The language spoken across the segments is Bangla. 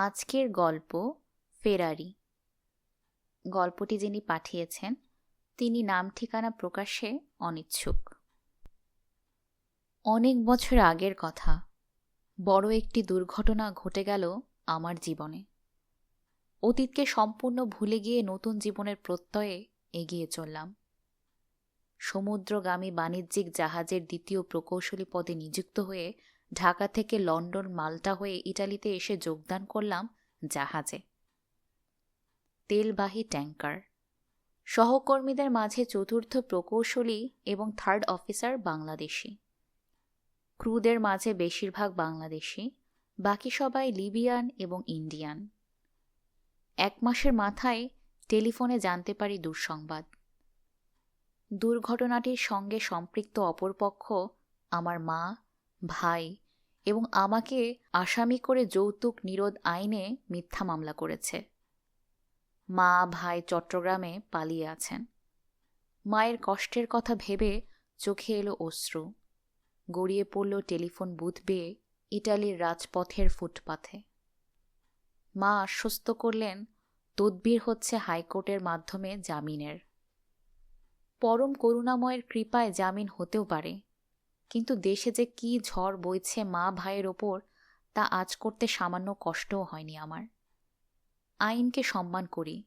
আজকের গল্প ফেরারি। গল্পটি যিনি পাঠিয়েছেন, তিনি নাম ঠিকানা প্রকাশে অনিচ্ছুক। অনেক বছর আগের কথা, বড় একটি দুর্ঘটনা ঘটে গেল আমার জীবনে। অতীতকে সম্পূর্ণ ভুলে গিয়ে নতুন জীবনের প্রত্যয়ে এগিয়ে চললাম। সমুদ্রগামী বাণিজ্যিক জাহাজের দ্বিতীয় প্রকৌশলী পদে নিযুক্ত হয়ে ঢাকা থেকে লন্ডন মাল্টা হয়ে ইটালিতে এসে যোগদান করলাম জাহাজে। তেলবাহী ট্যাঙ্কার। সহকর্মীদের মাঝে চতুর্থ প্রকৌশলী এবং থার্ড অফিসার বাংলাদেশি। ক্রুদের মাঝে বেশিরভাগ বাংলাদেশি, বাকি সবাই লিবিয়ান এবং ইন্ডিয়ান। এক মাসের মাথায় টেলিফোনে জানতে পারি দুঃসংবাদ। দুর্ঘটনাটির সঙ্গে সম্পৃক্ত অপরপক্ষ আমার মা ভাই এবং আমাকে আসামি করে যৌতুক, নিরোধ আইনে মিথ্যা মামলা করেছে। মা, ভাই চট্টগ্রামে পালিয়ে আছেন। মায়ের কষ্টের কথা ভেবে চোখে এলো অশ্রু। গড়িয়ে পড়ল টেলিফোন বুথ বেয়ে ইটালির রাজপথের ফুটপাথে। মা আশ্বস্ত করলেন, তদবির হচ্ছে হাইকোর্টের মাধ্যমে জামিনের। পরম করুণাময়ের কৃপায় জামিন হতেও পারে। কিন্তু দেশে যে কি ঝড় বইছে মা ভাইয়ের ওপর, তা আজ করতে সামান্য কষ্টও হয়নি আমার। আইনকে সম্মান করি।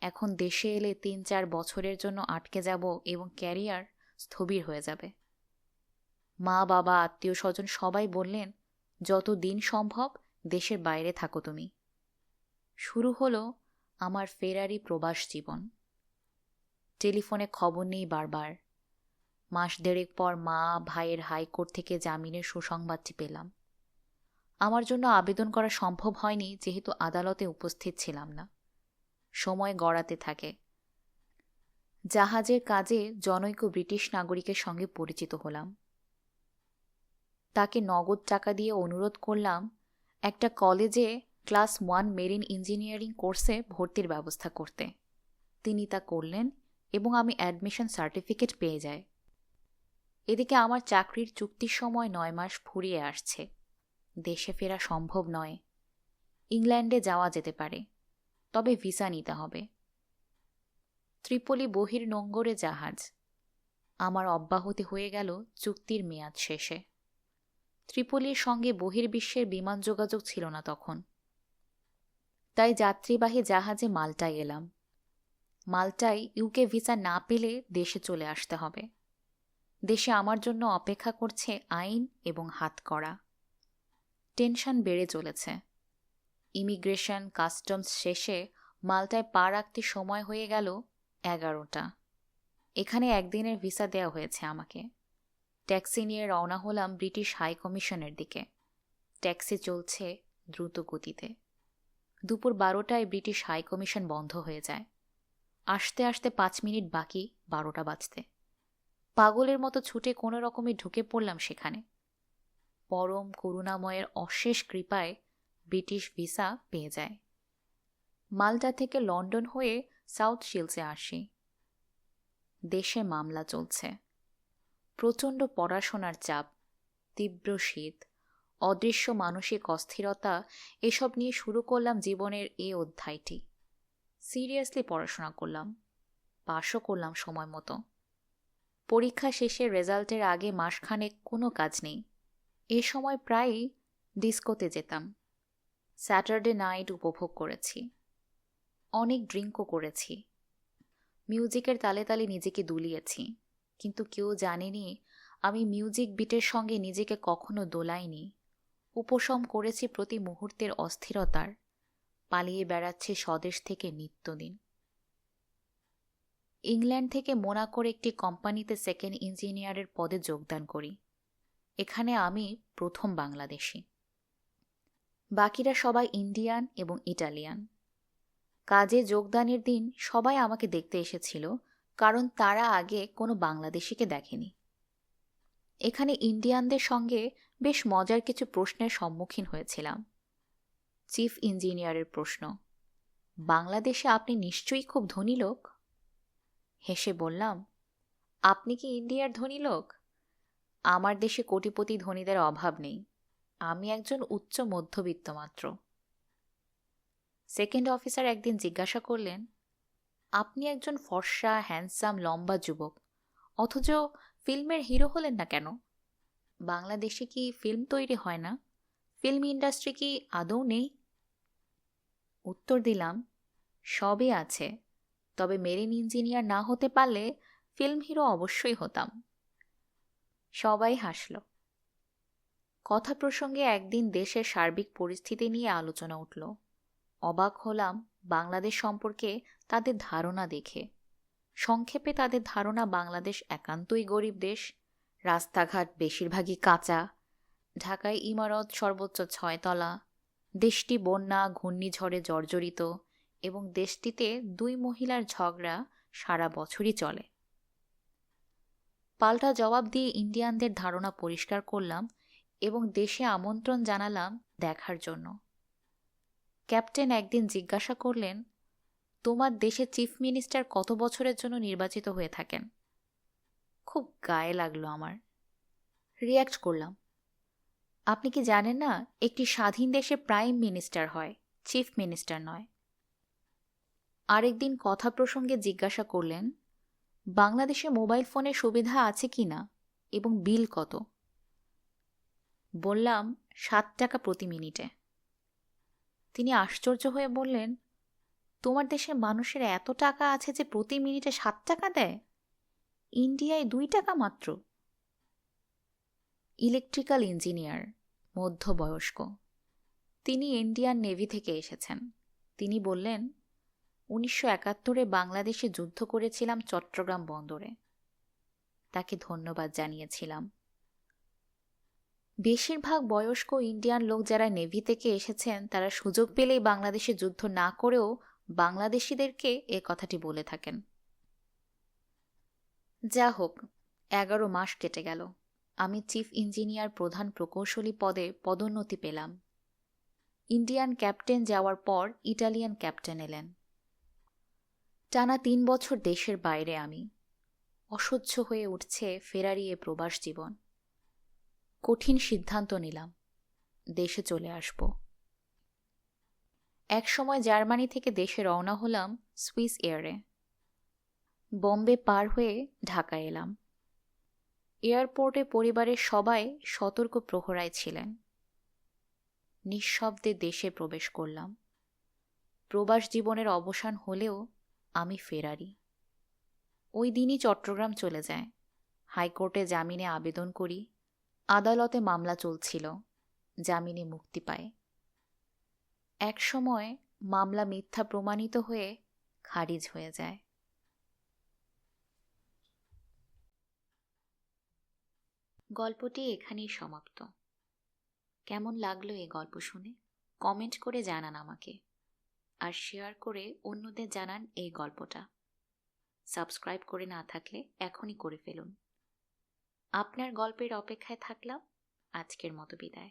এখন দেশে এলে তিন চার বছরের জন্য আটকে যাব এবং ক্যারিয়ার স্থবির হয়ে যাবে। মা, বাবা আত্মীয় স্বজন সবাই বললেন, যত দিন সম্ভব দেশের বাইরে থাকো তুমি। শুরু হলো আমার ফেরারি প্রবাস জীবন। টেলিফোনে খবর নেই বারবার। মাস দেড়েক পর মা, ভাইয়ের হাইকোর্ট থেকে জামিনের সুসংবাদটি পেলাম। আমার জন্য আবেদন করা সম্ভব হয়নি, যেহেতু আদালতে উপস্থিত ছিলাম না। সময় গড়াতে থাকে। জাহাজের কাজে জনৈক ব্রিটিশ নাগরিকের সঙ্গে পরিচিত হলাম। তাকে নগদ টাকা দিয়ে অনুরোধ করলাম, একটা কলেজে ক্লাস ওয়ান মেরিন ইঞ্জিনিয়ারিং কোর্সে ভর্তির ব্যবস্থা করতে। তিনি তা করলেন এবং আমি অ্যাডমিশন সার্টিফিকেট পেয়ে যাই। এদিকে আমার চাকরির চুক্তির সময় নয় মাস ফুরিয়ে আসছে। দেশে ফেরা সম্ভব নয়। ইংল্যান্ডে যাওয়া যেতে পারে। তবে ভিসা নিতে হবে। ত্রিপলি বহির নোঙ্গরে জাহাজ। আমার অব্যাহতি হয়ে গেল চুক্তির মেয়াদ শেষে। ত্রিপলির সঙ্গে বহির্বিশ্বের বিমান যোগাযোগ ছিল না তখন। তাই যাত্রীবাহী জাহাজে মালটায় এলাম। মালটায় ইউকে ভিসা না পেলে দেশে চলে আসতে হবে। দেশে আমার জন্য অপেক্ষা করছে আইন এবং হাত করা। টেনশন বেড়ে চলেছে। ইমিগ্রেশন, কাস্টমস শেষে মালটায় পা রাখতে সময় হয়ে গেল এগারোটা। এখানে একদিনের ভিসা দেওয়া হয়েছে আমাকে। ট্যাক্সি নিয়ে রওনা হলাম ব্রিটিশ হাই কমিশনের দিকে। ট্যাক্সি চলছে দ্রুত গতিতে। দুপুর বারোটায় ব্রিটিশ হাই কমিশন বন্ধ হয়ে যায়। আসতে আসতে পাঁচ মিনিট বাকি, বারোটা বাজতে। পাগলের মতো ছুটে কোনো রকমে ঢুকে পড়লাম সেখানে। পরম করুণাময়ের অশেষ কৃপায় ব্রিটিশ ভিসা পেয়ে যায়। মালটা থেকে লন্ডন হয়ে সাউথ শিলসে আসি। দেশে মামলা চলছে। প্রচণ্ড পড়াশোনার চাপ, তীব্র শীত, অদৃশ্য মানসিক অস্থিরতা, এসব নিয়ে শুরু করলাম জীবনের এ অধ্যায়টি। সিরিয়াসলি পড়াশোনা করলাম, পাশও করলাম সময় মতো। পরীক্ষা শেষে রেজাল্টের আগে মাসখানেক কোনো কাজ নেই। এ সময় প্রায়ই ডিস্কোতে যেতাম। স্যাটারডে নাইট উপভোগ করেছি। অনেক ড্রিঙ্কও করেছি। মিউজিকের তালে তালে নিজেকে দুলিয়েছি। কিন্তু কেউ জানেনি, আমি মিউজিক বিটের সঙ্গে নিজেকে কখনো দোলাইনি। উপশম করেছি প্রতি মুহূর্তের অস্থিরতার। পালিয়ে বেড়াচ্ছে স্বদেশ থেকে নিত্যদিন। ইংল্যান্ড থেকে মোনাকোর একটি কোম্পানিতে সেকেন্ড ইঞ্জিনিয়ারের পদে যোগদান করি। এখানে আমি প্রথম বাংলাদেশি। বাকিরা সবাই ইন্ডিয়ান এবং ইটালিয়ান। কাজে যোগদানের দিন সবাই আমাকে দেখতে এসেছিল, কারণ তারা আগে কোনো বাংলাদেশিকে দেখেনি। এখানে ইন্ডিয়ানদের সঙ্গে বেশ মজার কিছু প্রশ্নের সম্মুখীন হয়েছিলাম। চিফ ইঞ্জিনিয়ারের প্রশ্ন, বাংলাদেশে আপনি নিশ্চয়ই খুব ধনী লোক? হেসে বললাম, আপনি কি ইন্ডিয়ার ধনী লোক? আমার দেশে কোটিপতি ধনীদের অভাব নেই। আমি একজন উচ্চ মধ্যবিত্ত মাত্র। সেকেন্ড অফিসার একদিন জিজ্ঞাসা করলেন, আপনি একজন ফর্সা, হ্যান্ডসাম, লম্বা যুবক, অথচ ফিল্মের হিরো হলেন না কেন? বাংলাদেশে কি ফিল্ম তৈরি হয় না? ফিল্ম ইন্ডাস্ট্রি কি আদৌ নেই? উত্তর দিলাম, সবই আছে। তবে মেরিন ইঞ্জিনিয়ার না হতে পারলে ফিল্ম হিরো অবশ্যই হতাম। সবাই হাসল। কথা প্রসঙ্গে একদিন দেশের সার্বিক পরিস্থিতি নিয়ে আলোচনা উঠল। অবাক হলাম বাংলাদেশ সম্পর্কে তাদের ধারণা দেখে। সংক্ষেপে তাদের ধারণা, বাংলাদেশ একান্তই গরিব দেশ, রাস্তাঘাট বেশিরভাগই কাঁচা, ঢাকায় ইমারত সর্বোচ্চ ছয়তলা, দেশটি বন্যা, ঘূর্ণিঝড়ে জর্জরিত এবং দেশটিতে দুই মহিলার ঝগড়া সারা বছরই চলে। পাল্টা জবাব দিয়ে ইন্ডিয়ানদের ধারণা পরিষ্কার করলাম এবং দেশে আমন্ত্রণ জানালাম দেখার জন্য। ক্যাপ্টেন একদিন জিজ্ঞাসা করলেন, তোমার দেশে চিফ মিনিস্টার কত বছরের জন্য নির্বাচিত হয়ে থাকেন? খুব গায়ে লাগল আমার। রিয়্যাক্ট করলাম, আপনি কি জানেন না, একটি স্বাধীন দেশে প্রাইম মিনিস্টার হয়, চিফ মিনিস্টার নয়। আরেকদিন কথা প্রসঙ্গে জিজ্ঞাসা করলেন, বাংলাদেশে মোবাইল ফোনের সুবিধা আছে কি না এবং বিল কত? বললাম, সাত টাকা প্রতি মিনিটে। তিনি আশ্চর্য হয়ে বললেন, তোমার দেশের মানুষের এত টাকা আছে যে প্রতি মিনিটে সাত টাকা দেয়? ইন্ডিয়ায় দুই টাকা মাত্র। ইলেকট্রিক্যাল ইঞ্জিনিয়ার, মধ্যবয়স্ক। তিনি ইন্ডিয়ান নেভি থেকে এসেছেন। তিনি বললেন উনিশশো একাত্তরে বাংলাদেশে যুদ্ধ করেছিলাম চট্টগ্রাম বন্দরে। তাকে ধন্যবাদ জানিয়েছিলাম। বেশিরভাগ বয়স্ক ইন্ডিয়ান লোক যারা নেভি থেকে এসেছেন, তারা সুযোগ পেলেই বাংলাদেশে যুদ্ধ না করেও বাংলাদেশিদেরকে এ কথাটি বলে থাকেন। যা হোক, এগারো মাস কেটে গেল। আমি চিফ ইঞ্জিনিয়ার প্রধান প্রকৌশলী পদে পদোন্নতি পেলাম। ইন্ডিয়ান ক্যাপ্টেন যাওয়ার পর ইটালিয়ান ক্যাপ্টেন এলেন। টানা তিন বছর দেশের বাইরে আমি। অসহ্য হয়ে উঠছে ফেরারি এ প্রবাস জীবন। কঠিন সিদ্ধান্ত নিলাম, দেশে চলে আসব। এক সময় জার্মানি থেকে দেশে রওনা হলাম সুইস এয়ারে। বম্বে পার হয়ে ঢাকা এলাম। এয়ারপোর্টে পরিবারের সবাই সতর্ক প্রহরায় ছিলেন। নিঃশব্দে দেশে প্রবেশ করলাম। প্রবাস জীবনের অবসান হলেও আমি ফেরারি। ওই দিনই চট্টগ্রাম চলে যায়। হাইকোর্টে জামিনে আবেদন করি। আদালতে মামলা চলছিল। জামিনে মুক্তি পায়। এক সময় মামলা মিথ্যা প্রমাণিত হয়ে খারিজ হয়ে যায়। গল্পটি এখানেই সমাপ্ত। কেমন লাগল এই গল্প শুনে? কমেন্ট করে জানান আমাকে। আর শেয়ার করে অন্যদের জানান এই গল্পটা। সাবস্ক্রাইব করে না থাকলে এখনই করে ফেলুন। আপনার গল্পের অপেক্ষায় থাকলাম। আজকের মতো বিদায়।